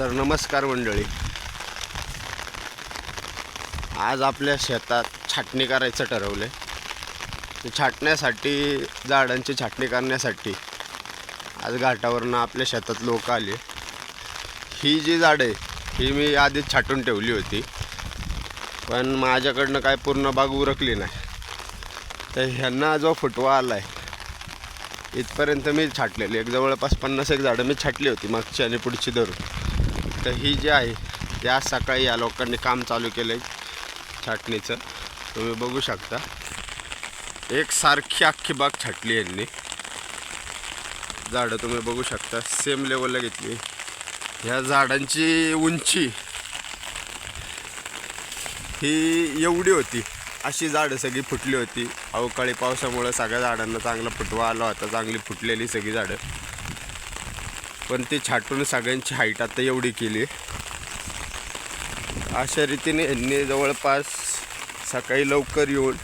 तर नमस्कार मंडळी. आज आपल्या शेतात छाटणी करायचं ठरवलं आहे छाटण्यासाठी झाडांची छाटणी करण्यासाठी आज घाटावरनं आपल्या शेतात लोक आले. ही जी झाडं आहे ही मी आधीच छाटून ठेवली होती. पण माझ्याकडनं काय पूर्ण बाग उरकली नाही. तर ह्यांना जो फुटवा आला आहे इथपर्यंत मी छाटलेली. एक जवळपास पन्नास एक झाडं मी छाटली होती मागची आणि पुढची धरून. तर ही जी आहे या आज सकाळी या लोकांनी काम चालू केलं आहे छाटणीचं. तुम्ही बघू शकता. एक सारखी अख्खी बाग छाटली यांनी. झाडं तुम्ही बघू शकता. सेम लेवलला घेतली. ह्या झाडांची उंची ही एवढी होती. अशी झाडं सगळी फुटली होती. अवकाळी पावसामुळं सगळ्या झाडांना चांगला फुटवा आला होता. चांगली फुटलेली सगळी झाडं. पण ते छाटून सगळ्यांची हाईट आता एवढी केली. अशा रीतीने यांनी जवळपास सकाळी लवकर येऊन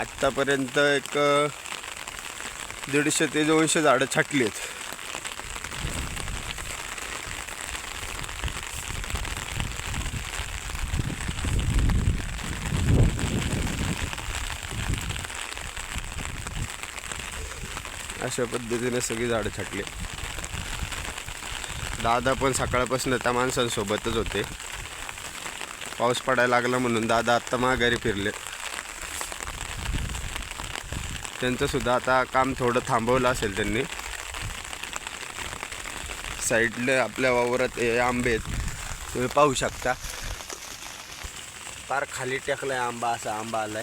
आत्तापर्यंत एक दीडशे ते दोनशे झाडं छाटली आहेत. अशा पद्धतीने सगळी झाडं छाटली. दादा पण सकाळपासून त्या माणसांसोबतच होते. पाऊस पडायला लागला म्हणून दादा आत्ता माघारी फिरले. त्यांचंसुद्धा आता काम थोडं थांबवलं असेल त्यांनी. साईडला आपल्या वावरात हे आंबे आहेत. तुम्ही पाहू शकता. फार खाली टेकलाय आंबा असा आंबा आलाय.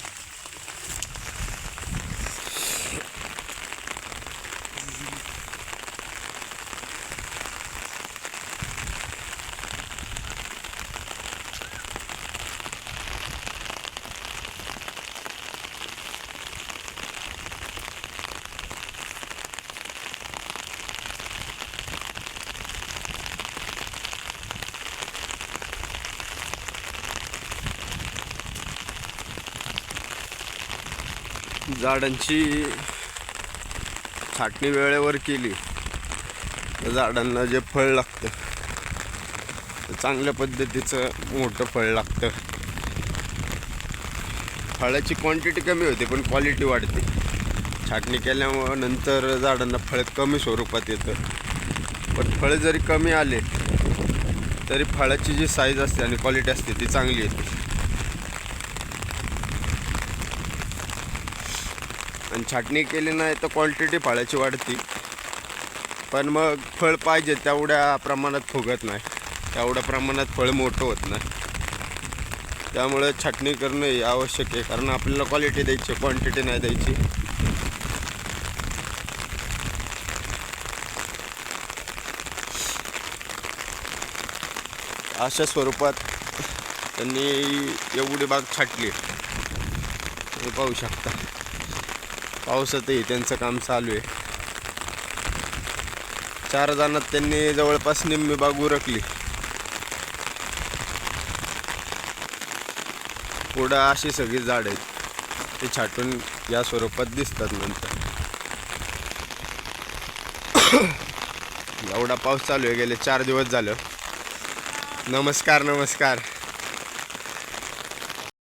झाडांची छाटणी वेळेवर केली. तर झाडांना जे फळ लागतं ते चांगल्या पद्धतीचं मोठं फळ लागतं. फळाची क्वांटिटी कमी होते पण क्वालिटी वाढते. छाटणी केल्यामुळं नंतर झाडांना फळ कमी स्वरूपात येतं. पण फळ जरी कमी आले तरी फळाची जी साईज असते आणि क्वालिटी असते ती चांगली येते. आणि छाटणी केली नाही तर क्वांटिटी फळाची वाढती. पण मग फळ पाहिजे तेवढ्या प्रमाणात फुगत नाही. तेवढ्या प्रमाणात फळ मोठं होत नाही. त्यामुळे छाटणी करणं हे आवश्यक आहे कारण आपल्याला क्वालिटी द्यायची क्वांटिटी नाही द्यायची. अशा स्वरूपात त्यांनी एवढी बाग छाटली. तुम्ही पाहू शकता. पावसातही त्यांचं काम चालू आहे. चार जणात त्यांनी जवळपास निम्मी बाग उरकली. पुढं अशी सगळी झाड आहेत. ते छाटून या स्वरूपात दिसतात नंतर. एवढा पाऊस चालू आहे. गेले चार दिवस झालं. नमस्कार नमस्कार.